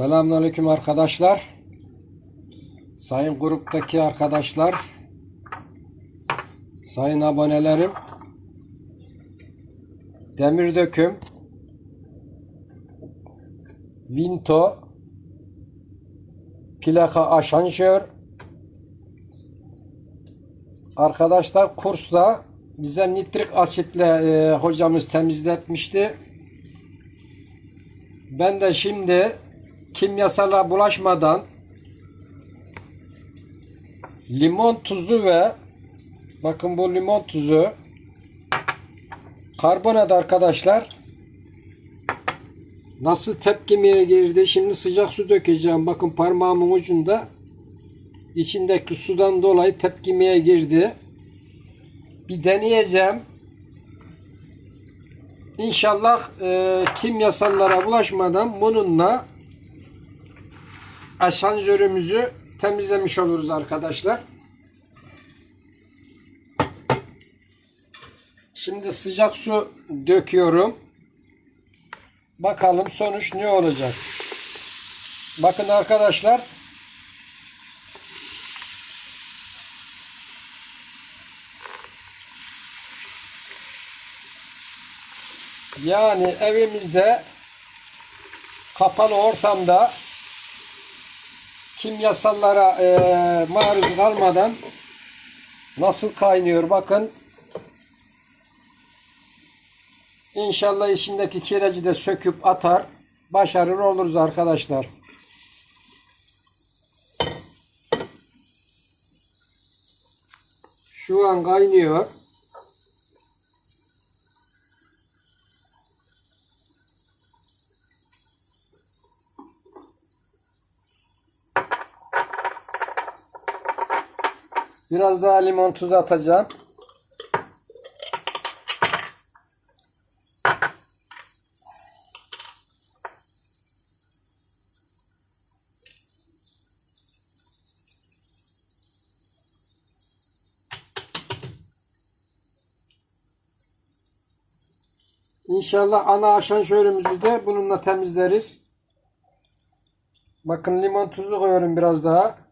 Selamünaleyküm arkadaşlar. Sayın gruptaki arkadaşlar, sayın abonelerim, demir döküm, Vinto, plaka aşanjör, arkadaşlar kursta bize nitrik asitle e, hocamız temizletmişti. Ben de şimdi kimyasala bulaşmadan limon tuzu ve bakın bu limon tuzu karbonat arkadaşlar. Nasıl tepkimeye girdi? Şimdi sıcak su dökeceğim. Bakın parmağımın ucunda. İçindeki sudan dolayı tepkimeye girdi. Bir deneyeceğim. İnşallah e, kimyasallara bulaşmadan bununla asansörümüzü temizlemiş oluruz arkadaşlar. Şimdi sıcak su döküyorum. Bakalım sonuç ne olacak. Bakın arkadaşlar. Yani evimizde kapalı ortamda kimyasallara e, maruz kalmadan nasıl kaynıyor bakın. İnşallah içindeki kireci de söküp atar. Başarılı oluruz arkadaşlar. Şu an kaynıyor. Biraz daha limon tuzu atacağım. İnşallah ana aşanjörümüzü de bununla temizleriz. Bakın limon tuzu koyuyorum biraz daha.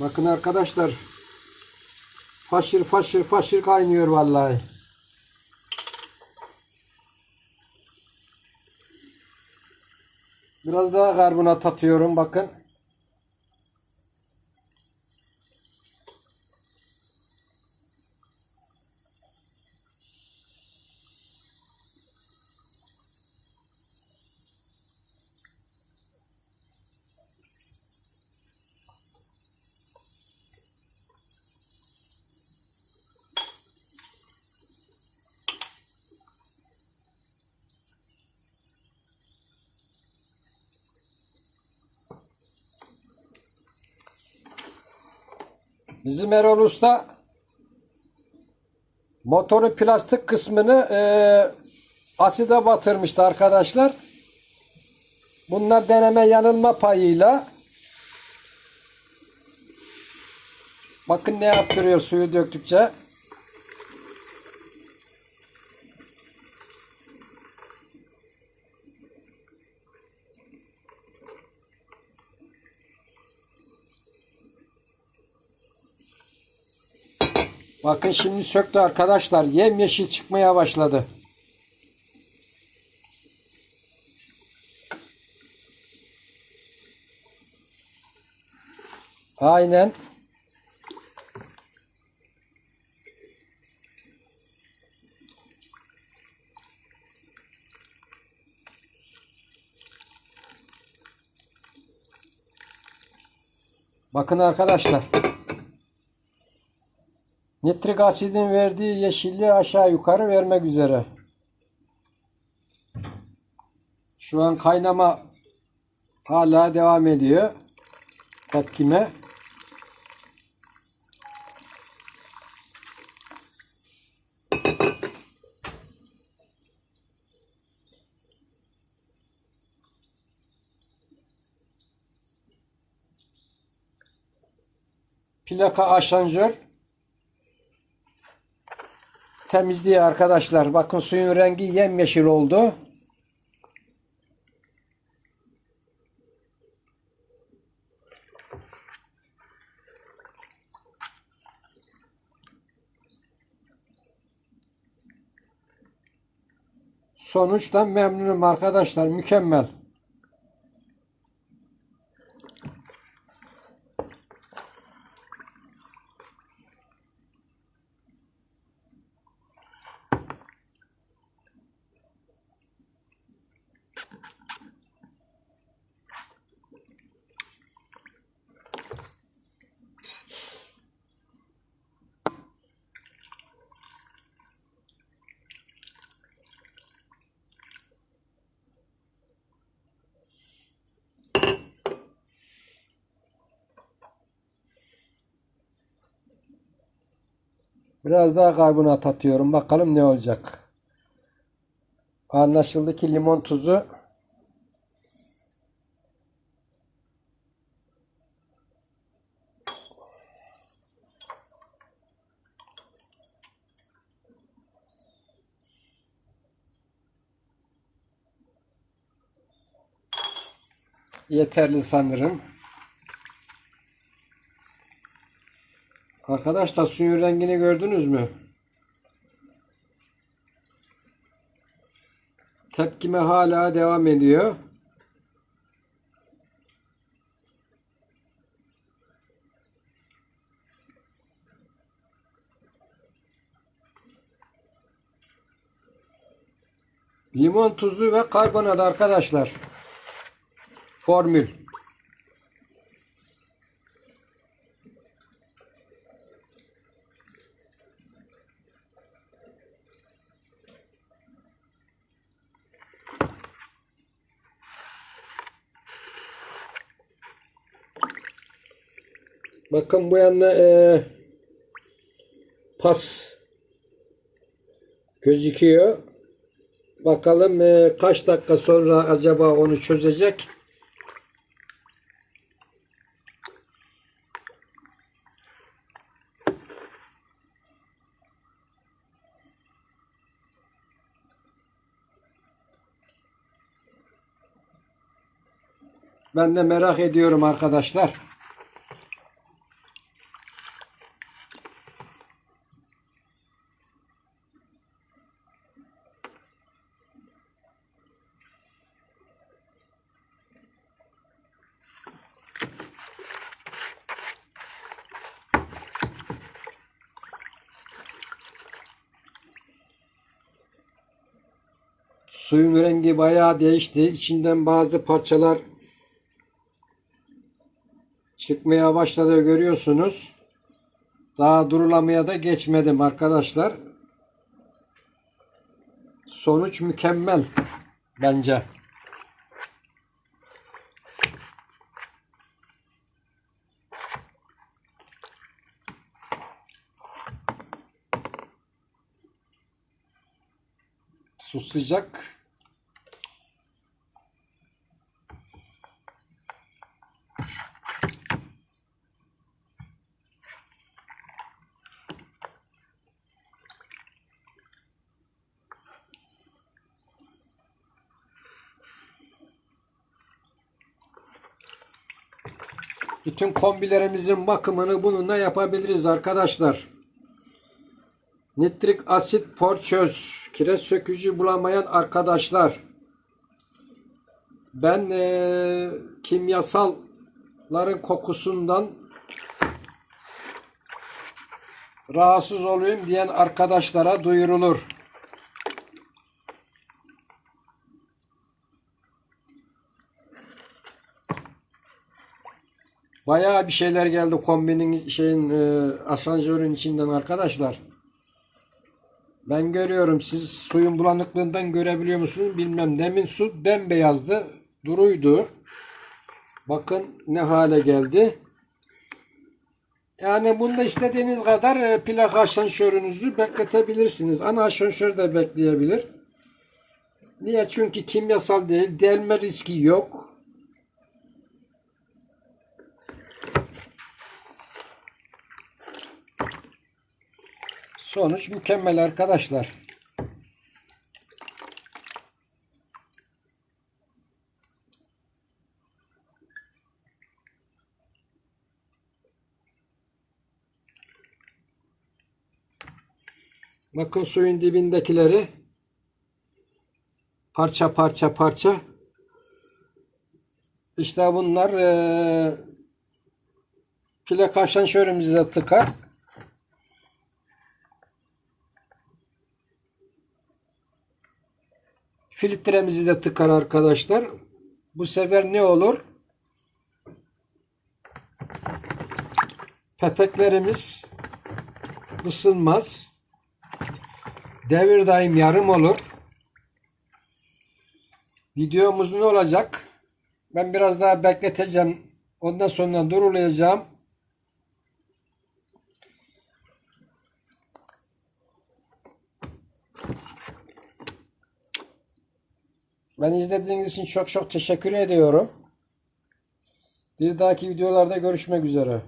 Bakın arkadaşlar. Faşır faşır faşır kaynıyor vallahi. Biraz daha karbonat atıyorum bakın. Bizim Erol Usta motorun plastik kısmını e, aside batırmıştı arkadaşlar. Bunlar deneme yanılma payıyla bakın ne yaptırıyor suyu döktükçe. Bakın şimdi söktü arkadaşlar. Yemyeşil çıkmaya başladı. Aynen. Bakın arkadaşlar. Nitrik asidin verdiği yeşilliği aşağı yukarı vermek üzere. Şu an kaynama hala devam ediyor. Tepkime. plaka aşansör temizliği arkadaşlar. Bakın suyun rengi yemyeşil oldu. Sonuçtan memnunum arkadaşlar. Mükemmel. Biraz daha karbonat atıyorum. Bakalım ne olacak. Anlaşıldı ki limon tuzu yeterli sanırım. Arkadaşlar suyun rengini gördünüz mü? Tepkime hala devam ediyor. Limon tuzu ve karbonat arkadaşlar. Formül. Bakın bu yana e, pas gözüküyor. Bakalım e, kaç dakika sonra acaba onu çözecek. Ben de merak ediyorum arkadaşlar. Suyun rengi bayağı değişti. İçinden bazı parçalar çıkmaya başladı görüyorsunuz. Daha durulamaya da geçmedim arkadaşlar. Sonuç mükemmel bence. Su sıcak. Bütün kombilerimizin bakımını bununla yapabiliriz arkadaşlar. Nitrik asit porçöz kireç sökücü bulamayan arkadaşlar. Ben eee, kimyasalların kokusundan rahatsız olayım diyen arkadaşlara duyurulur. Bayağı bir şeyler geldi kombinin şeyin e, asansörün içinden arkadaşlar. Ben görüyorum. Siz suyun bulanıklığından görebiliyor musunuz bilmem. Demin su bembeyazdı. Duruydu. Bakın ne hale geldi. Yani bunda istediğiniz kadar e, plak asansörünüzü bekletebilirsiniz. Ana asansör de bekleyebilir. Niye? Çünkü kimyasal değil. Delme riski yok. Sonuç mükemmel arkadaşlar. Bakın suyun dibindekileri parça parça parça işte bunlar eee pile kaşanşörümüze tıkar. Filtremizi de tıkar arkadaşlar. Bu sefer ne olur? Peteklerimiz ısınmaz. Devir daim yarım olur. Videomuz ne olacak? Ben biraz daha bekleteceğim. Ondan sonra durulayacağım. Ben izlediğiniz için çok çok teşekkür ediyorum. Bir dahaki videolarda görüşmek üzere.